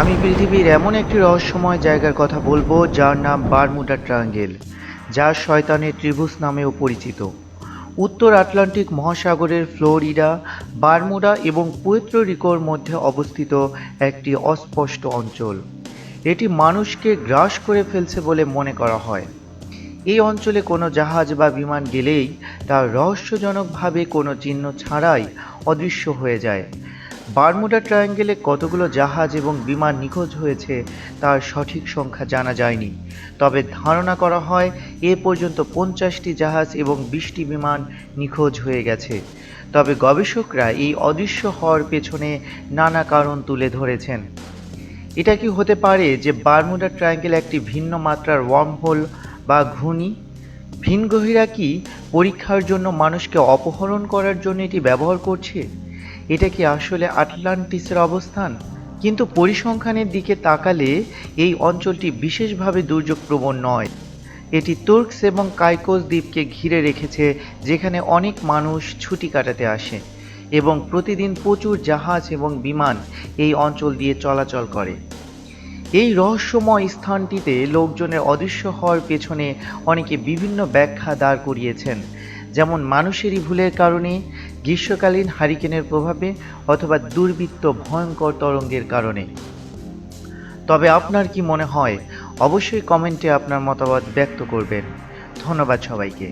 আমি পৃথিবীর এমন একটি রহস্যময় জায়গার কথা বলব যার নাম বারমুডা ট্রায়াঙ্গেল, যা শয়তানের ত্রিভুজ নামেও পরিচিত। উত্তর আটলান্টিক মহাসাগরের ফ্লোরিডা, বারমুডা এবং পুয়েত্রো রিকোর মধ্যে অবস্থিত একটি অস্পষ্ট অঞ্চল। এটি মানুষকে গ্রাস করে ফেলছে বলে মনে করা হয়। এই অঞ্চলে কোনো জাহাজ বা বিমান গেলেই তা রহস্যজনকভাবে কোনো চিহ্ন ছাড়াই অদৃশ্য হয়ে যায়। বারমুডা ট্রায়াঙ্গেলে কতগুলো জাহাজ এবং বিমান নিখোঁজ হয়েছে তার সঠিক সংখ্যা জানা যায়নি। তবে ধারণা করা হয়, এ পর্যন্ত পঞ্চাশটি জাহাজ এবং বিশটি বিমান নিখোঁজ হয়ে গেছে। তবে গবেষকরা এই অদৃশ্য হওয়ার পেছনে নানা কারণ তুলে ধরেছেন। এটা কি হতে পারে যে বারমুডা ট্রায়াঙ্গেল একটি ভিন্ন মাত্রার ওয়ার্মহোল বা ঘূর্ণি? ভিনগ্রহীরা কি পরীক্ষার জন্য মানুষকে অপহরণ করার জন্য এটি ব্যবহার করছে? এটা কি আসলে আটলান্টিসের অবস্থান? কিন্তু পরিসংখ্যানের দিকে তাকালে এই অঞ্চলটি বিশেষভাবে দুর্যোগপ্রবণ নয়। এটি তুর্কস এবং কাইকোস দ্বীপকে ঘিরে রেখেছে, যেখানে অনেক মানুষ ছুটি কাটাতে আসে এবং প্রতিদিন প্রচুর জাহাজ এবং বিমান এই অঞ্চল দিয়ে চলাচল করে। এই রহস্যময় স্থানটিতে লোকজনের অদৃশ্য হওয়ার পেছনে অনেকে বিভিন্ন ব্যাখ্যা দাঁড় করিয়েছেন, যেমন মানুষেরই ভুলের কারণে গ্রীষ্মকালীন হারিকেনের প্রভাবে অথবা দুর্বৃত্ত ভয়ঙ্কর তরঙ্গের কারণে। তবে আপনার কি মনে হয়? অবশ্যই কমেন্টে আপনার মতামত ব্যক্ত করবেন। ধন্যবাদ সবাইকে।